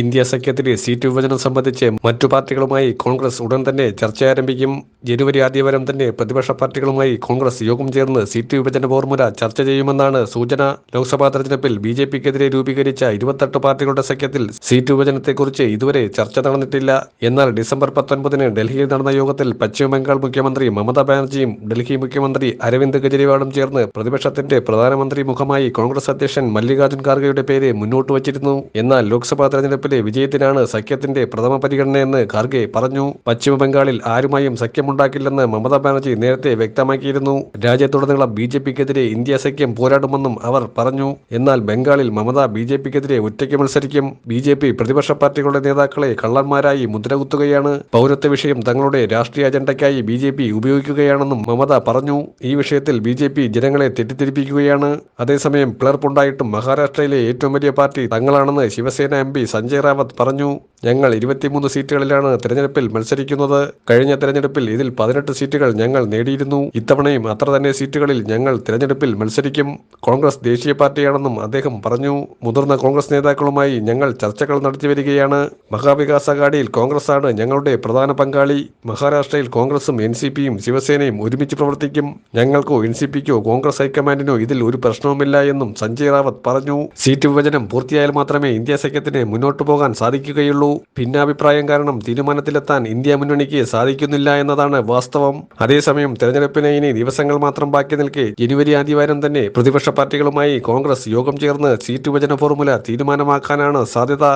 India സഖ്യത്തിലെ seat വിഭജനം സംബന്ധിച്ച് മറ്റു പാർട്ടികളുമായി കോൺഗ്രസ് ഉടൻ തന്നെ ചർച്ച ആരംഭിക്കും ജനുവരി ആദ്യവാരം തന്നെ പ്രതിപക്ഷ പാർട്ടികളുമായി കോൺഗ്രസ് യോഗം ചേർന്ന് സീറ്റ് വിഭജന ഫോർമുല ചർച്ച ചെയ്യുമെന്നാണ് സൂചന. ലോക്സഭാ തെരഞ്ഞെടുപ്പിൽ ബി ജെ പിക്കെതിരെ രൂപീകരിച്ച ഇരുപത്തെട്ട് പാർട്ടികളുടെ സഖ്യത്തിൽ സീറ്റ് വിഭജനത്തെക്കുറിച്ച് ഇതുവരെ ചർച്ച നടന്നിട്ടില്ല. എന്നാൽ ഡിസംബർ പത്തൊൻപതിന് ഡൽഹിയിൽ നടന്ന യോഗത്തിൽ പശ്ചിമബംഗാൾ മുഖ്യമന്ത്രി മമതാ ബാനർജിയും ഡൽഹി മുഖ്യമന്ത്രി അരവിന്ദ് കെജ്രിവാളും ചേർന്ന് പ്രതിപക്ഷത്തിന്റെ പ്രധാനമന്ത്രി മുഖമായി കോൺഗ്രസ് അധ്യക്ഷൻ മല്ലികാർജുൻ ഖാർഗെയുടെ പേര് മുന്നോട്ട് വച്ചിരുന്നു. എന്നാൽ ലോക്സഭാ തെരഞ്ഞെടുപ്പിലെ വിജയത്തിനാണ് സഖ്യത്തിന്റെ പ്രഥമ പരിഗണനയെന്ന് ഖാർഗെ പറഞ്ഞു. പശ്ചിമബംഗാളിൽ ആരുമായും സഖ്യമുണ്ടാക്കില്ലെന്ന് മമതാ ബാനർജി നേരത്തെ വ്യക്തമാക്കിയിരുന്നു. രാജ്യത്തുടനീളം ബി ജെ പിക്കെതിരെ ഇന്ത്യ സഖ്യം പോരാടുമെന്നും അവർ പറഞ്ഞു. എന്നാൽ ബംഗാളിൽ മമത ബി ജെ പിക്കെതിരെ ഒറ്റയ്ക്ക് മത്സരിക്കും. ബി ജെ പി പ്രതിപക്ഷ പാർട്ടികളുടെ നേതാക്കളെ കള്ളന്മാരായി മുദ്രകുത്തുകയാണ്. പൗരത്വ വിഷയം തങ്ങളുടെ രാഷ്ട്രീയ അജണ്ടയ്ക്കായി ബി ജെ പി ഉപയോഗിക്കുകയാണെന്നും മമത പറഞ്ഞു. ഈ വിഷയത്തിൽ ബി ജെ പി ജനങ്ങളെ തെറ്റിദ്ധരിപ്പിക്കുകയാണ്. അതേസമയം പിളർപ്പുണ്ടായിട്ടും മഹാരാഷ്ട്രയിലെ ഏറ്റവും വലിയ പാർട്ടി തങ്ങളാണെന്ന് ശിവസേന എം പി സഞ്ജയ് റാവത്ത് പറഞ്ഞു ഞങ്ങൾ ഇരുപത്തിമൂന്ന് സീറ്റുകളിലാണ് തെരഞ്ഞെടുപ്പിൽ മത്സരിക്കുന്നത്. കഴിഞ്ഞ തെരഞ്ഞെടുപ്പിൽ ഇതിൽ പതിനെട്ട് സീറ്റുകൾ ഞങ്ങൾ നേടിയിരുന്നു. ഇത്തവണയും അത്ര തന്നെ സീറ്റുകളിൽ ഞങ്ങൾ തെരഞ്ഞെടുപ്പിൽ മത്സരിക്കും. കോൺഗ്രസ് ദേശീയ പാർട്ടിയാണെന്നും അദ്ദേഹം പറഞ്ഞു. മുതിർന്ന കോൺഗ്രസ് നേതാക്കളുമായി ഞങ്ങൾ ചർച്ചകൾ നടത്തി വരികയാണ്. മഹാവികാസ് കോൺഗ്രസ് കോൺഗ്രസാണ് ഞങ്ങളുടെ പ്രധാന പങ്കാളി. മഹാരാഷ്ട്രയിൽ കോൺഗ്രസും എൻ സി പിയും ശിവസേനയും ഒരുമിച്ച് പ്രവർത്തിക്കും. ഞങ്ങൾക്കോ എൻ സി പിക്കോ കോൺഗ്രസ് ഹൈക്കമാൻഡിനോ ഇതിൽ ഒരു പ്രശ്നവുമില്ല എന്നും സഞ്ജയ് റാവത്ത് പറഞ്ഞു. സീറ്റ് വിഭജനം പൂർത്തിയായാൽ മാത്രമേ ഇന്ത്യ സഖ്യത്തിന് മുന്നോട്ടു പോകാൻ സാധിക്കുകയുള്ളൂ. ഭിന്നാഭിപ്രായം കാരണം തീരുമാനത്തിലെത്താൻ ഇന്ത്യ മുന്നണിക്ക് സാധിക്കുന്നില്ല എന്നതാണ് വാസ്തവം. അതേസമയം തെരഞ്ഞെടുപ്പിന് ഇനി ദിവസങ്ങൾ മാത്രം ബാക്കി നിൽക്കെ ജനുവരി ആദ്യവാരം തന്നെ പ്രതിപക്ഷ പാർട്ടികളുമായി കോൺഗ്രസ് യോഗം ചേർന്ന് സീറ്റ് വിഭജന ഫോർമുല തീരുമാനമാക്കാനാണ് സാധ്യത.